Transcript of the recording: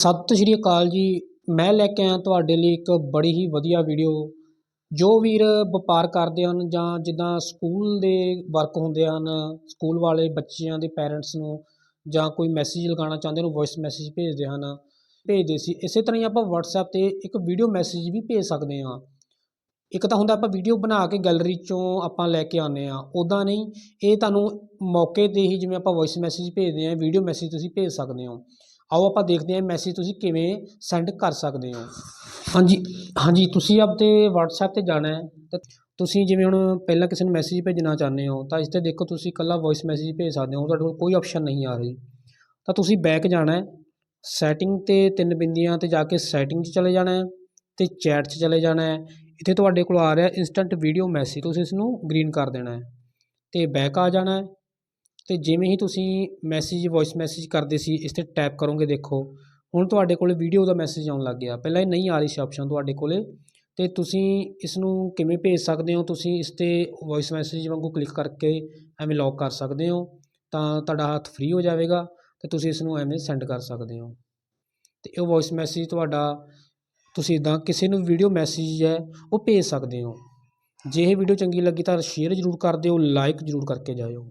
ਸਤਿ ਸ਼੍ਰੀ ਅਕਾਲ ਜੀ। ਮੈਂ ਲੈ ਕੇ ਆਇਆ ਤੁਹਾਡੇ ਲਈ ਇੱਕ ਬੜੀ ਹੀ ਵਧੀਆ ਵੀਡੀਓ ਜੋ ਵੀਰ ਵਪਾਰ ਕਰਦੇ ਹਨ ਜਾਂ ਜਿੱਦਾਂ ਸਕੂਲ ਦੇ ਵਰਕ ਹੁੰਦੇ ਹਨ, ਸਕੂਲ ਵਾਲੇ ਬੱਚਿਆਂ ਦੇ ਪੈਰੈਂਟਸ ਨੂੰ ਜਾਂ ਕੋਈ ਮੈਸੇਜ ਲਗਾਉਣਾ ਚਾਹੁੰਦੇ ਨੂੰ ਵੌਇਸ ਮੈਸੇਜ ਭੇਜਦੇ ਹਨ। ਭੇਜਦੇ ਸੀ। ਇਸੇ ਤਰ੍ਹਾਂ ਹੀ ਆਪਾਂ WhatsApp ਤੇ ਇੱਕ ਵੀਡੀਓ ਮੈਸੇਜ ਵੀ ਭੇਜ ਸਕਦੇ ਹਾਂ। ਇੱਕ ਤਾਂ ਹੁੰਦਾ ਆਪਾਂ ਵੀਡੀਓ ਬਣਾ ਕੇ ਗੈਲਰੀ ਚੋਂ ਆਪਾਂ ਲੈ ਕੇ ਆਉਂਦੇ ਹਾਂ। ਉੱਦਾਂ ਨਹੀਂ, ਇਹ ਤੁਹਾਨੂੰ ਮੌਕੇ 'ਤੇ ਹੀ ਜਿਵੇਂ ਆਪਾਂ ਵੌਇਸ ਮੈਸੇਜ ਭੇਜਦੇ ਹਾਂ ਵੀਡੀਓ ਮੈਸੇਜ ਤੁਸੀਂ ਭੇਜ ਸਕਦੇ ਹੋ। ਆਓ ਆਪਾਂ ਦੇਖਦੇ ਹਾਂ ਮੈਸੇਜ ਤੁਸੀਂ ਕਿਵੇਂ ਸੈਂਡ ਕਰ ਸਕਦੇ ਹੋ। ਹਾਂਜੀ ਹਾਂਜੀ, ਤੁਸੀਂ ਆਪਦੇ WhatsApp ਤੇ ਜਾਣਾ ਹੈ ਤੇ ਤੁਸੀਂ ਜਿਵੇਂ ਹੁਣ ਪਹਿਲਾਂ ਕਿਸੇ ਨੂੰ ਮੈਸੇਜ ਭੇਜਣਾ ਚਾਹੁੰਦੇ ਹੋ, ਤਾਂ ਇਸ ਤੇ ਦੇਖੋ ਤੁਸੀਂ ਇਕੱਲਾ ਵੌਇਸ ਮੈਸੇਜ ਭੇਜ ਸਕਦੇ ਹੋ ਤੁਹਾਡੇ ਕੋਲ ਕੋਈ ਆਪਸ਼ਨ ਨਹੀਂ ਆ ਰਹੀ। ਤਾਂ ਤੁਸੀਂ ਬੈਕ ਜਾਣਾ ਹੈ ਸੈਟਿੰਗ ਤੇ ਤਿੰਨ ਬਿੰਦੀਆਂ ਤੇ ਜਾ ਕੇ ਸੈਟਿੰਗ 'ਚ ਚਲੇ ਜਾਣਾ ਹੈ ਤੇ ਚੈਟ 'ਚ ਚਲੇ ਜਾਣਾ ਹੈ। ਇੱਥੇ ਤੁਹਾਡੇ ਕੋਲ ਆ ਰਿਹਾ ਇੰਸਟੈਂਟ ਵੀਡੀਓ ਮੈਸੇਜ ਤੁਸੀਂ ਇਸ ਨੂੰ ਗ੍ਰੀਨ ਕਰ ਦੇਣਾ ਹੈ ਤੇ ਬੈਕ ਆ ਜਾਣਾ ਹੈ। ਅਤੇ ਜਿਵੇਂ ਹੀ ਤੁਸੀਂ ਮੈਸੇਜ ਵੌਇਸ ਮੈਸੇਜ ਕਰਦੇ ਸੀ, ਇਸ ਤੇ ਟੈਪ ਕਰੋਗੇ ਦੇਖੋ, ਹੁਣ ਤੁਹਾਡੇ ਕੋਲ ਵੀਡੀਓ ਦਾ ਮੈਸੇਜ ਆਉਣ ਲੱਗ ਗਿਆ। ਪਹਿਲਾਂ ਇਹ ਨਹੀਂ ਆ ਰਹੀ ਸੀ ਆਪਸ਼ਨ ਤੁਹਾਡੇ ਕੋਲ। ਅਤੇ ਤੁਸੀਂ ਇਸ ਨੂੰ ਕਿਵੇਂ ਭੇਜ ਸਕਦੇ ਹੋ? ਤੁਸੀਂ ਇਸ ਤੇ ਵੌਇਸ ਮੈਸੇਜ ਵਾਂਗੂ ਕਲਿੱਕ ਕਰਕੇ ਐਵੇਂ ਲੌਕ ਕਰ ਸਕਦੇ ਹੋ। ਤਾਂ ਤੁਹਾਡਾ ਹੱਥ ਫ੍ਰੀ ਹੋ ਜਾਵੇਗਾ ਅਤੇ ਤੁਸੀਂ ਇਸ ਨੂੰ ਐਵੇਂ ਸੈਂਡ ਕਰ ਸਕਦੇ ਹੋ। ਅਤੇ ਇਹ ਵੌਇਸ ਮੈਸੇਜ ਤੁਹਾਡਾ, ਤੁਸੀਂ ਇਦਾਂ ਕਿਸੇ ਨੂੰ ਵੀਡੀਓ ਮੈਸੇਜ ਹੈ, ਉਹ ਭੇਜ ਸਕਦੇ ਹੋ। ਜੇ ਇਹ ਵੀਡੀਓ ਚੰਗੀ ਲੱਗੀ ਤਾਂ ਸ਼ੇਅਰ ਜ਼ਰੂਰ ਕਰ ਦਿਓ ਲਾਈਕ ਜ਼ਰੂਰ ਕਰਕੇ ਜਾਇਓ।